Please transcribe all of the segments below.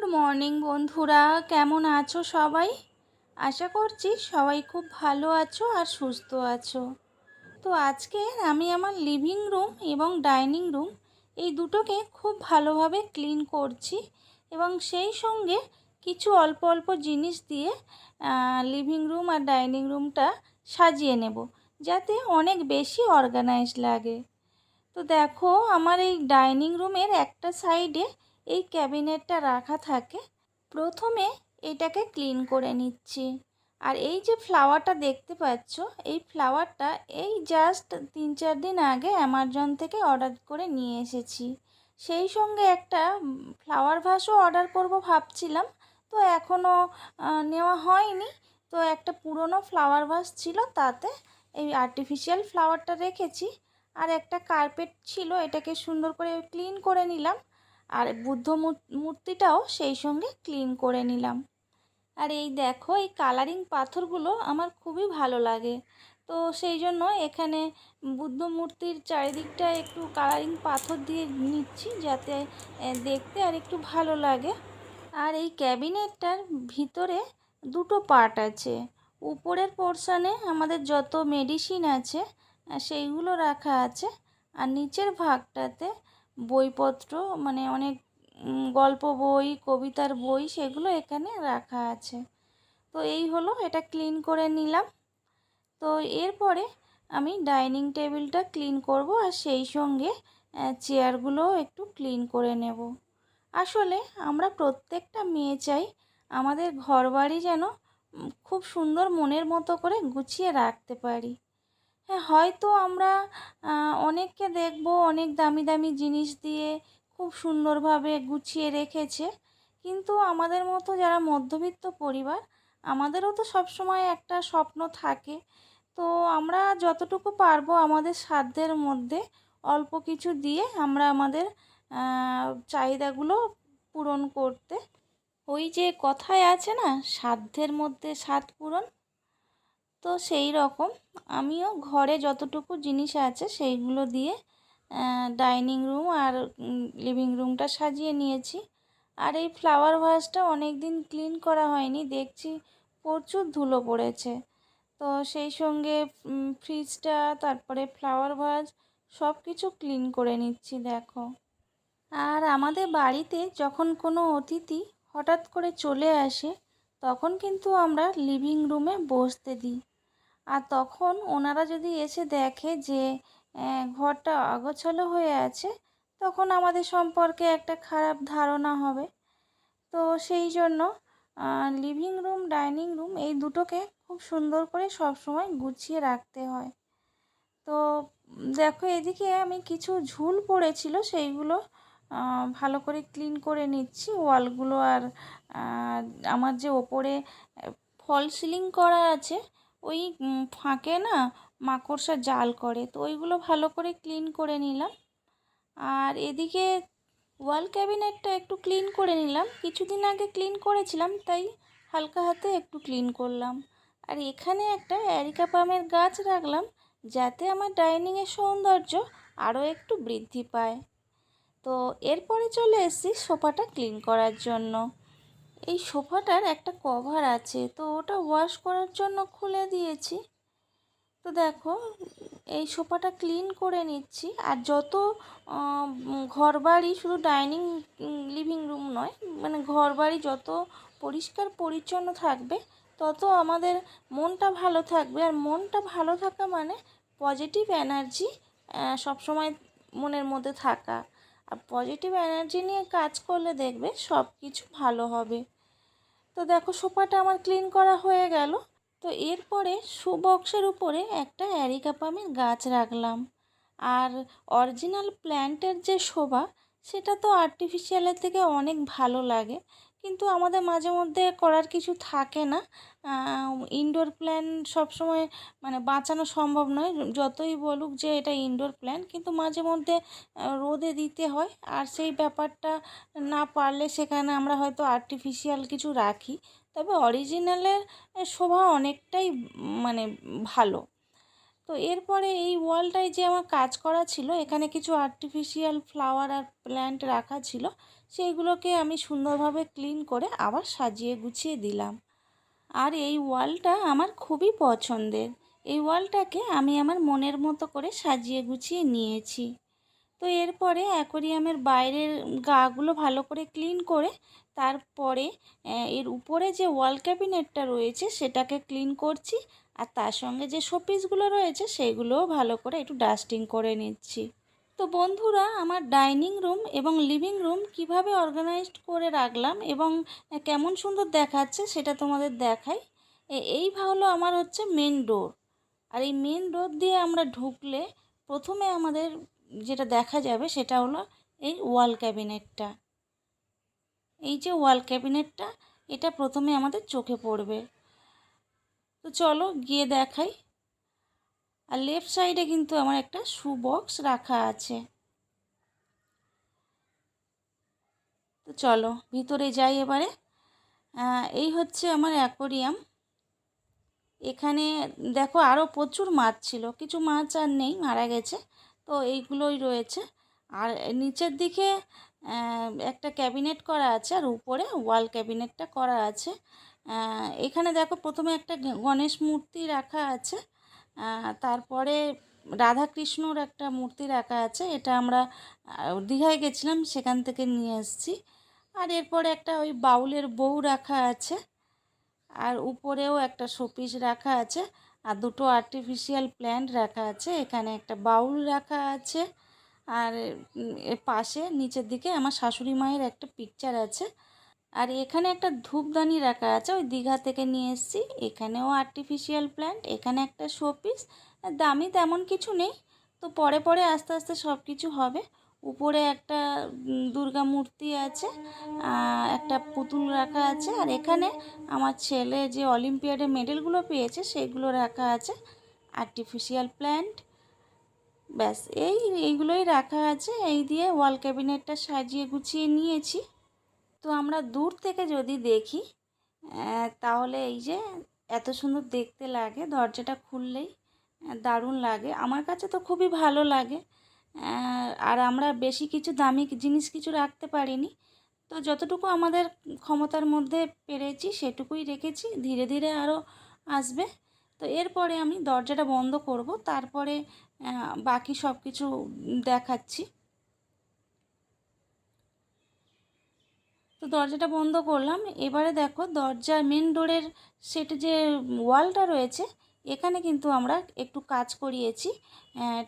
Good morning বন্ধুরা, কেমন আছো সবাই? আশা করছি সবাই খুব ভালো আছো আর সুস্থ আছো। তো আজকে আমি আমার লিভিং রুম এবং ডাইনিং রুম এই দুটোকে খুব ভালোভাবে ক্লিন করছি এবং সেই সঙ্গে কিছু অল্প অল্প জিনিস দিয়ে লিভিং রুম আর ডাইনিং রুমটা সাজিয়ে নেব যাতে অনেক বেশি অর্গানাইজ লাগে। তো দেখো, আমার এই ডাইনিং রুমের একটা সাইডে এই ক্যাবিনেটটা রাখা থাকে, প্রথমে এটাকে ক্লিন করে নিচ্ছি। আর এই যে ফ্লাওয়ারটা দেখতে পাচ্ছ, এই ফ্লাওয়ারটা এই জাস্ট তিন চার দিন আগে অ্যামাজন থেকে অর্ডার করে নিয়ে এসেছি। সেই সঙ্গে একটা ফ্লাওয়ার ভাসও অর্ডার করব ভাবছিলাম, তো এখনও নেওয়া হয়নি। তো একটা পুরনো ফ্লাওয়ার ভাস ছিল তাতে এই আর্টিফিশিয়াল ফ্লাওয়ারটা রেখেছি। আর একটা কার্পেট ছিল, এটাকে সুন্দর করে ক্লিন করে নিলাম। আর বুদ্ধ মূর্তিটাও সেই সঙ্গে ক্লিন করে নিলাম। আর এই দেখো, এই কালারিং পাথরগুলো আমার খুবই ভালো লাগে। তো সেই জন্য এখানে বুদ্ধ মূর্তির চারিদিকটা একটু কালারিং পাথর দিয়ে নিচ্ছি যাতে দেখতে আর একটু ভালো লাগে। আর এই ক্যাবিনেটটার ভিতরে দুটো পার্ট আছে। উপরের পোর্শনে আমাদের যত মেডিসিন আছে সেইগুলো রাখা আছে। আর নিচের ভাগটাতে বইপত্র মানে অনেক গল্প বই, কবিতার বই সেগুলো এখানে রাখা আছে। তো এই হলো, এটা ক্লিন করে নিলাম। তো এরপরে আমি ডাইনিং টেবিলটা ক্লিন করব আর সেই সঙ্গে চেয়ারগুলোও একটু ক্লিন করে নেব। আসলে আমরা প্রত্যেকটা মেয়ে চাই আমাদের ঘরবাড়ি যেন খুব সুন্দর মনের মতো করে গুছিয়ে রাখতে পারি। হ্যাঁ হয়তো আমরা অনেককে দেখব, অনেক দামি দামি জিনিস দিয়ে খুব সুন্দরভাবে গুছিয়ে রেখেছে। কিন্তু আমাদের মতো যারা মধ্যবিত্ত পরিবার, আমাদেরও তো সবসময় একটা স্বপ্ন থাকে। তো আমরা যতটুকু পারব আমাদের সাধ্যের মধ্যে অল্প কিছু দিয়ে আমরা আমাদের চাহিদাগুলো পূরণ করতে। ওই যে কথায় আছে না, সাধ্যের মধ্যে সাত পূরণ তো সেই রকম। আমিও ঘরে যতটুকু জিনিস আছে সেইগুলো দিয়ে ডাইনিং রুম আর লিভিং রুমটা সাজিয়ে নিয়েছি। আর এই ফ্লাওয়ার ভাসটা অনেক দিন ক্লিন করা হয়নি, দেখছি প্রচুর ধুলো পড়েছে। তো সেই সঙ্গে ফ্রিজটা তারপরে ফ্লাওয়ার ভাস সব কিছু ক্লিন করে নিচ্ছি, দেখো। আর আমাদের বাড়িতে যখন কোনো অতিথি হঠাৎ করে চলে আসে, তখন কিন্তু আমরা লিভিং রুমে বসতে দিই। আর তখন ওনারা যদি এসে দেখে যে ঘরটা অগোছালো হয়ে আছে, তখন আমাদের সম্পর্কে একটা খারাপ ধারণা হবে। তো সেই জন্য লিভিং রুম ডাইনিং রুম এই দুটোকে খুব সুন্দর করে সব সময় গুছিয়ে রাখতে হয়। তো দেখো, এদিকে আমি কিছু ঝুল পড়েছিল, সেইগুলো ভালো করে ক্লিন করে নিচ্ছি। ওয়ালগুলো আর আমার যে ওপরে ফল সিলিং করা আছে ওই ফাঁকে না মাকড়সা জাল করে, তো ওইগুলো ভালো করে ক্লিন করে নিলাম। আর এদিকে ওয়াল ক্যাবিনেটটা একটু ক্লিন করে নিলাম। কিছুদিন আগে ক্লিন করেছিলাম, তাই হালকা হাতে একটু ক্লিন করলাম। আর এখানে একটা অ্যারিকা পামের গাছ রাখলাম, যাতে আমার ডাইনিংয়ের সৌন্দর্য আরও একটু বৃদ্ধি পায়। তো এরপরে চলে এসেছি সোফাটা ক্লিন করার জন্য। এই সোফাটার একটা কভার আছে, তো ওটা ওয়াশ করার জন্য খুলে দিয়েছি। তো দেখো, এই সোফাটা ক্লিন করে নিচ্ছি। আর যত ঘর বাড়ি শুধু ডাইনিং লিভিং রুম নয় মানে ঘর বাড়ি যত পরিষ্কার পরিচ্ছন্ন থাকবে, তত আমাদের মনটা ভালো থাকবে। আর মনটা ভালো থাকা মানে পজিটিভ এনার্জি সবসময় মনের মধ্যে থাকা। আর পজিটিভ এনার্জি নিয়ে কাজ করলে দেখবে সব কিছু ভালো হবে। তো দেখো সোফাটা আমার ক্লিন করা হয়ে গেল। তো এরপরে শু বক্সের উপরে একটা অ্যারিকাপামের গাছ রাখলাম। আর অরিজিনাল প্ল্যান্টের যে শোভা, সেটা তো আর্টিফিশিয়ালের থেকে অনেক ভালো লাগে। কিন্তু আমাদের মাঝে মধ্যে করার কিছু থাকে না। ইনডোর প্ল্যান সবসময় মানে বাঁচানো সম্ভব নয়। যতই বলুক যে এটা ইনডোর প্ল্যান কিন্তু মাঝে মধ্যে রোদে দিতে হয়। আর সেই ব্যাপারটা না পারলে সেখানে আমরা হয়তো আর্টিফিশিয়াল কিছু রাখি। তবে অরিজিনালের শোভা অনেকটাই মানে ভালো। তো এরপরে এই ওয়ালটায় যে আমার কাজ করা ছিল, এখানে কিছু আর্টিফিশিয়াল ফ্লাওয়ার আর প্ল্যান্ট রাখা ছিল, সেইগুলোকে আমি সুন্দরভাবে ক্লিন করে আবার সাজিয়ে গুছিয়ে দিলাম। আর এই ওয়ালটা আমার খুবই পছন্দের। এই ওয়ালটাকে আমি আমার মনের মতো করে সাজিয়ে গুছিয়ে নিয়েছি। তো এরপরে অ্যাকোরিয়ামের বাইরের গাগুলো ভালো করে ক্লিন করে তারপরে এর উপরে যে ওয়াল ক্যাবিনেটটা রয়েছে সেটাকে ক্লিন করছি আর তার সঙ্গে যে শোপিসগুলো রয়েছে সেগুলোও ভালো করে একটু ডাস্টিং করে নিচ্ছি। তো বন্ধুরা, আমার ডাইনিং রুম এবং লিভিং রুম কীভাবে অর্গানাইজড করে রাখলাম এবং কেমন সুন্দর দেখাচ্ছে সেটা তোমাদের দেখাই। এই হলো আমার হচ্ছে মেন ডোর আর এই মেন ডোর দিয়ে আমরা ঢুকলে প্রথমে আমাদের যেটা দেখা যাবে সেটা হলো এই ওয়াল ক্যাবিনেটটা এই যে ওয়াল ক্যাবিনেটটা এটা প্রথমে আমাদের চোখে পড়বে। তো চলো গিয়ে দেখাই। আর লেফট সাইডে কিন্তু আমার একটা শু বক্স রাখা আছে। তো চলো, ভিতরে যাই এবারে। এই হচ্ছে আমার অ্যাকোরিয়াম এখানে দেখো আরও প্রচুর মাছ ছিল, কিছু মাছ আর নেই, মারা গেছে। তো এইগুলোই রয়েছে। আর নিচের দিকে একটা ক্যাবিনেট করা আছে আর উপরে ওয়াল ক্যাবিনেটটা করা আছে। এখানে দেখো প্রথমে একটা গণেশ মূর্তি রাখা আছে। তারপরে রাধাকৃষ্ণর একটা মূর্তি রাখা আছে, এটা আমরা দীঘায় গেছিলাম, সেখান থেকে নিয়ে এসেছি। আর এরপরে একটা ওই বাউলের বউ রাখা আছে, আর উপরেও একটা শোপিস রাখা আছে, আর দুটো আর্টিফিশিয়াল প্ল্যান্ট রাখা আছে, এখানে একটা বাউল রাখা আছে, আর পাশে, নিচের দিকে আমার শাশুড়ি মায়ের একটা পিকচার আছে। আর এখানে একটা ধূপদানি রাখা আছে, ওই দীঘা থেকে নিয়ে এসেছি। এখানেও আর্টিফিশিয়াল প্ল্যান্ট এখানে একটা শোপিস দামি তেমন কিছু নেই, তো পরে পরে আস্তে আস্তে সব কিছু হবে। উপরে একটা দুর্গা মূর্তি আছে একটা পুতুল রাখা আছে। আর এখানে আমার ছেলে যে অলিম্পিয়াডে মেডেলগুলো পেয়েছে, সেগুলো রাখা আছে। আর্টিফিশিয়াল প্ল্যান্ট ব্যাস, এই, এইগুলোই রাখা আছে। এই দিয়ে ওয়াল ক্যাবিনেটটা সাজিয়ে গুছিয়ে নিয়েছি। তো আমরা দূর থেকে যদি দেখি তাহলে এই যে এত সুন্দর দেখতে লাগে, দরজাটা খুললেই দারুণ লাগে। আমার কাছে তো খুবই ভালো লাগে আর আমরা বেশি কিছু দামি জিনিস কিছু রাখতে পারিনি। তো যতটুকু আমাদের ক্ষমতার মধ্যে পেরেছি, সেটুকুই রেখেছি, ধীরে ধীরে আরও আসবে। তো এরপরে আমি দরজাটা বন্ধ করব, তারপরে বাকি সব কিছু দেখাচ্ছি। তো দরজাটা বন্ধ করলাম। এবারে দেখো দরজার মেন ডোরের সেটা যে ওয়ালটা রয়েছে, এখানে কিন্তু আমরা একটু কাজ করিয়েছি।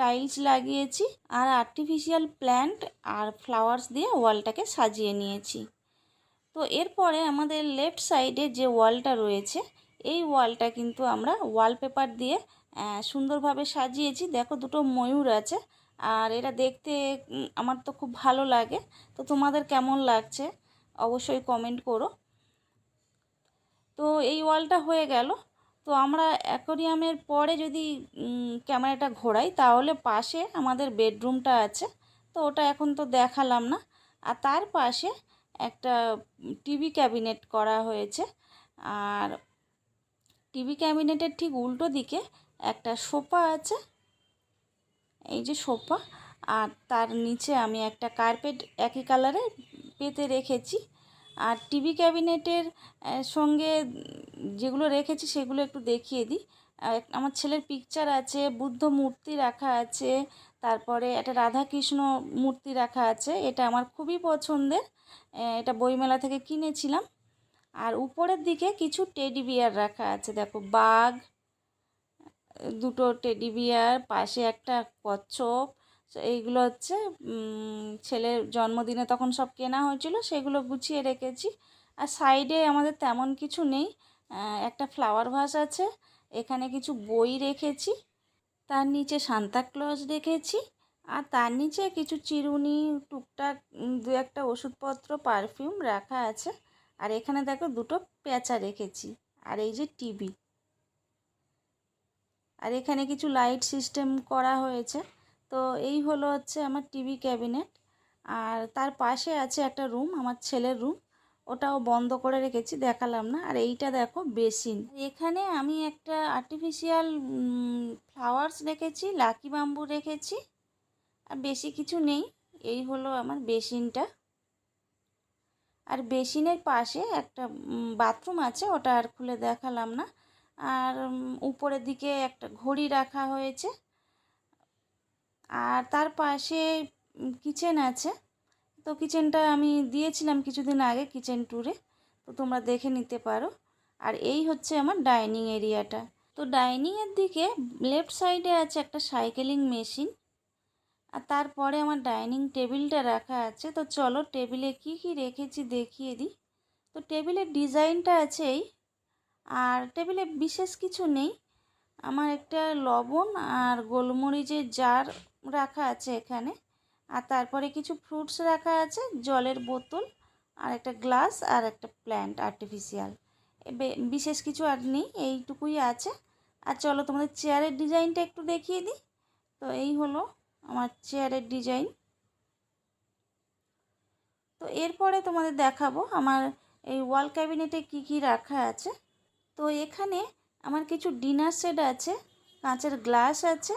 টাইলস লাগিয়েছি আর আর্টিফিশিয়াল প্ল্যান্ট আর ফ্লাওয়ার্স দিয়ে ওয়ালটাকে সাজিয়ে নিয়েছি। তো এরপরে আমাদের লেফট সাইডে যে ওয়ালটা রয়েছে, এই ওয়ালটা কিন্তু আমরা ওয়ালপেপার দিয়ে সুন্দরভাবে সাজিয়েছি। দেখো দুটো ময়ূর আছে, আর এটা দেখতে আমার তো খুব ভালো লাগে। তো তোমাদের কেমন লাগছে? অবশ্যই কমেন্ট করো। তো এই ওয়ালটা হয়ে গেল। তো আমরা অ্যাকোরিয়ামের পরে যদি ক্যামেরাটা ঘোরাই, তাহলে পাশে আমাদের বেডরুমটা আছে। তো ওটা এখন তো দেখালাম না। আর তার পাশে একটা টিভি ক্যাবিনেট করা হয়েছে। আর টিভি ক্যাবিনেটের ঠিক উল্টো দিকে একটা সোফা আছে। এই যে সোফা। আর তার নিচে আমি একটা কার্পেট একই কালারে পেতে রেখেছি। আর টিভি ক্যাবিনেটের সঙ্গে যেগুলো রেখেছি সেগুলো একটু দেখিয়ে দিই। আমার ছেলের পিকচার আছে, বুদ্ধ মূর্তি রাখা আছে, তারপরে একটা রাধাকৃষ্ণ মূর্তি রাখা আছে, এটা আমার খুবই পছন্দের। এটা বইমেলা থেকে কিনেছিলাম। আর উপরের দিকে কিছু টেডি বিয়ার রাখা আছে, দেখো বাঘ, দুটো টেডি বিয়ার পাশে একটা কচ্ছপ এইগুলো হচ্ছে ছেলের জন্মদিনে তখন সব কেনা হয়েছিল, সেগুলো গুছিয়ে রেখেছি। আর সাইডে আমাদের তেমন কিছু নেই একটা ফ্লাওয়ার ভাস আছে, এখানে কিছু বই রেখেছি, তার নিচে সান্তাক্লজ রেখেছি, আর তার নিচে কিছু চিরুনি, টুকটাক দু একটা ওষুধপত্র, পারফিউম রাখা আছে, আর এখানে দেখো দুটো পেঁচা রেখেছি, আর এই যে টিভি। আর এখানে কিছু লাইট সিস্টেম করা হয়েছে তো এই হলো হচ্ছে আমার টিভি ক্যাবিনেট। আর তার পাশে আছে একটা রুম, আমার ছেলের রুম। ওটাও বন্ধ করে রেখেছি, দেখালাম না। আর এইটা দেখো, বেসিন। এখানে আমি একটা আর্টিফিশিয়াল ফ্লাওয়ার্স রেখেছি লাকি বাম্বু রেখেছি, আর বেশি কিছু নেই। এই হলো আমার বেসিনটা। আর বেসিনের পাশে একটা বাথরুম আছে, ওটা আর খুলে দেখালাম না। আর উপরের দিকে একটা ঘড়ি রাখা হয়েছে। আর তার পাশে কিচেন আছে। তো কিচেনটা আমি দিয়েছিলাম কিছুদিন আগে কিচেন ট্যুরে তো তোমরা দেখে নিতে পারো। আর এই হচ্ছে আমার ডাইনিং এরিয়াটা তো ডাইনিংয়ের দিকে লেফট সাইডে আছে একটা সাইকেলিং মেশিন আর তারপরে আমার ডাইনিং টেবিলটা রাখা আছে। তো চলো টেবিলে কি কি রেখেছি দেখিয়ে দিই। তো টেবিলের ডিজাইনটা আছে এই। আর টেবিলে বিশেষ কিছু নেই। আমার একটা লবণ আর গোলমরিচের জার রাখা আছে এখানে। আর তারপরে কিছু ফ্রুটস রাখা আছে, জলের বোতল, আর একটা গ্লাস আর একটা প্ল্যান্ট আর্টিফিশিয়াল বিশেষ কিছু আর নেই, এইটুকুই আছে। আর চলো তোমাদের চেয়ারের ডিজাইনটা একটু দেখিয়ে দিই। তো এই হলো আমার চেয়ারের ডিজাইন তো এরপরে তোমাদের দেখাবো আমার এই ওয়াল ক্যাবিনেটে কি কি রাখা আছে। তো এখানে আমার কিছু ডিনার সেট আছে, কাঁচের গ্লাস আছে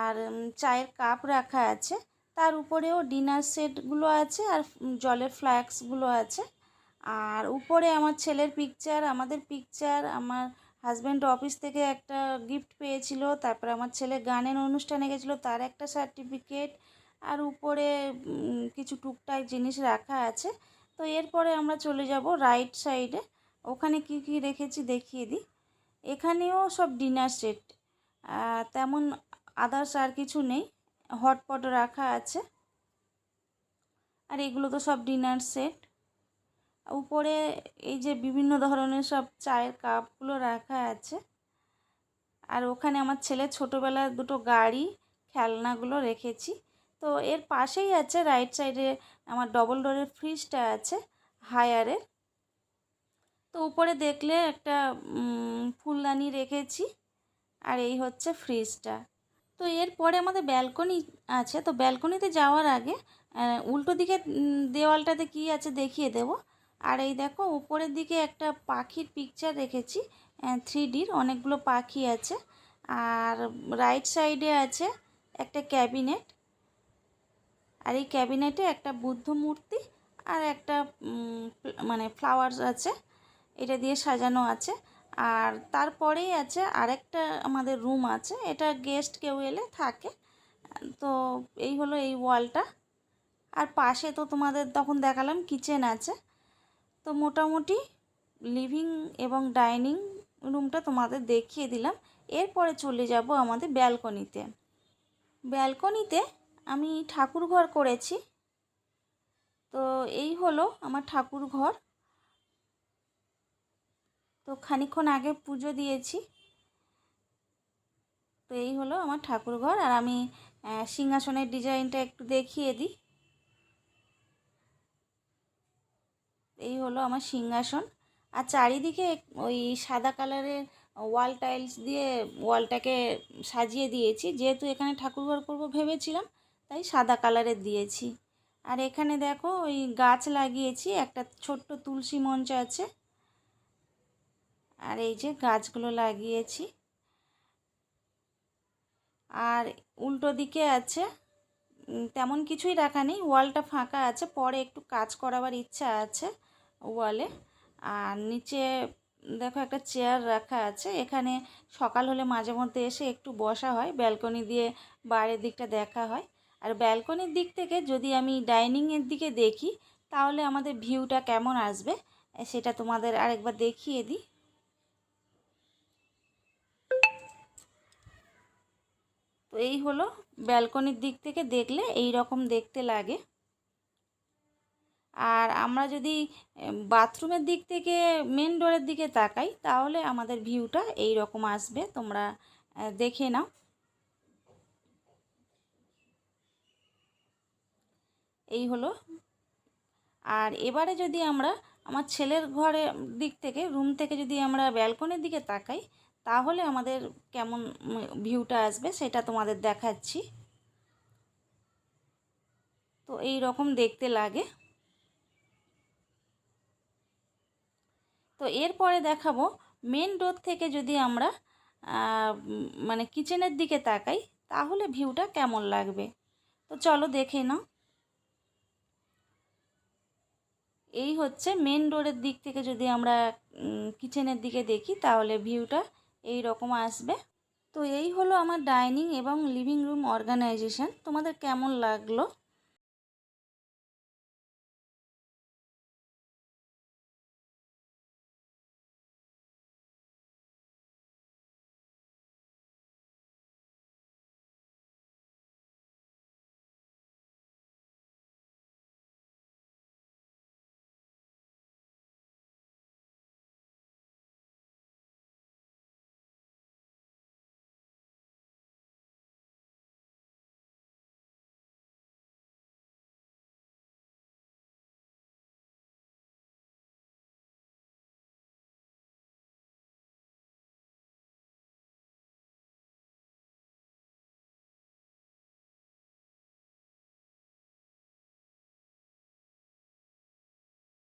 আর চায়ের কাপ রাখা আছে। তার উপরেও ডিনার সেটগুলো আছে আর জলের ফ্ল্যাক্সগুলো আছে। আর উপরে আমার ছেলের পিকচার আমাদের পিকচার আমার হাজব্যান্ড অফিস থেকে একটা গিফট পেয়েছিল, তারপর আমার ছেলে গানের অনুষ্ঠানে গেছিল, তার একটা সার্টিফিকেট আর উপরে কিছু টুকটাক জিনিস রাখা আছে। তো এরপরে আমরা চলে যাব রাইট সাইডে ওখানে কি কি রেখেছি দেখিয়ে দিই। এখানেও সব ডিনার সেট। তেমন আদার্স আর কিছু নেই হটপট রাখা আছে। আর এগুলো তো সব ডিনার সেট উপরে এই যে বিভিন্ন ধরনের সব চায়ের কাপগুলো রাখা আছে। আর ওখানে আমার ছেলে ছোটোবেলার দুটো গাড়ি, খেলনাগুলো রেখেছি। তো এর পাশেই আছে রাইট সাইডে আমার ডবল ডোরের ফ্রিজটা আছে হায়ারের তো উপরে দেখলে একটা ফুলদানি রেখেছি। আর এই হচ্ছে ফ্রিজটা তো এরপরে আমাদের ব্যালকনি আছে, তো ব্যালকনিতে যাওয়ার আগে উল্টো দিকে দেওয়ালটাতে কি আছে দেখিয়ে দেব। আর এই দেখো, উপরের দিকে একটা পাখির পিকচার রেখেছি থ্রি ডির অনেকগুলো পাখি আছে। আর রাইট সাইডে আছে একটা ক্যাবিনেট আর এই ক্যাবিনেটে একটা বুদ্ধ মূর্তি, আর একটা মানে ফ্লাওয়ার্স আছে। এটা দিয়ে সাজানো আছে। আর তারপরেই আছে আরেকটা আমাদের রুম আছে, এটা গেস্ট কেউ এলে থাকে। তো এই হলো এই ওয়ালটা আর পাশে তো তোমাদের তখন দেখালাম কিচেন আছে। তো মোটামুটি লিভিং এবং ডাইনিং রুমটা তোমাদের দেখিয়ে দিলাম। এরপরে চলে যাব আমাদের ব্যালকনিতে ব্যালকনিতে আমি ঠাকুর ঘর করেছি। তো এই হলো আমার ঠাকুর ঘর। তো খানিক্ষণ আগে পুজো দিয়েছি। তো এই হলো আমার ঠাকুর ঘর। আর আমি সিংহাসনের ডিজাইনটা একটু দেখিয়ে দিই। এই হলো আমার সিংহাসন। আর চারিদিকে ওই সাদা কালারের ওয়াল টাইলস দিয়ে ওয়ালটাকে সাজিয়ে দিয়েছি। যেহেতু এখানে ঠাকুরঘর করব ভেবেছিলাম, তাই সাদা কালারের দিয়েছি। আর এখানে দেখো, ওই গাছ লাগিয়েছি। একটা ছোট্ট তুলসী মঞ্চ আছে। আর এই যে গাছগুলো লাগিয়েছি। আর উল্টো দিকে আছে তেমন কিছুই রাখা নেই, ওয়ালটা ফাঁকা আছে, পরে একটু কাজ করাবার ইচ্ছা আছে ওয়ালে। আর নিচে দেখো একটা চেয়ার রাখা আছে, এখানে সকাল হলে মাঝে মধ্যে এসে একটু বসা হয়, ব্যালকনি দিয়ে বাইরের দিকটা দেখা হয়। আর ব্যালকনির দিক থেকে যদি আমি ডাইনিংয়ের দিকে দেখি, তাহলে আমাদের ভিউটা কেমন আসবে, সেটা তোমাদের আরেকবার দেখিয়ে দিই। তো এই হলো ব্যালকনির দিক থেকে দেখলে এই রকম দেখতে লাগে। আর আমরা যদি বাথরুমের দিক থেকে মেন ডোরের দিকে তাকাই, তাহলে আমাদের ভিউটা এই রকম আসবে। তোমরা দেখে নাও। এই হলো। আর এবারে যদি আমরা আমার ছেলের ঘরে দিক থেকে রুম থেকে যদি আমরা ব্যালকনির দিকে তাকাই তাহলে আমাদের কেমন ভিউটা আসবে সেটা তোমাদের দেখাচ্ছি। তো এই রকম দেখতে লাগে। তো এরপরে দেখাবো মেন ডোর থেকে যদি আমরা মানে কিচেনের দিকে তাকাই, তাহলে ভিউটা কেমন লাগবে? তো চলো দেখে নাও। এই হচ্ছে মেন ডোরের দিক থেকে যদি আমরা কিচেনের দিকে দেখি, তাহলে ভিউটা এই রকম আসবে। তো এই হলো আমার ডাইনিং এবং লিভিং রুম অর্গানাইজেশান। তোমাদের কেমন লাগল?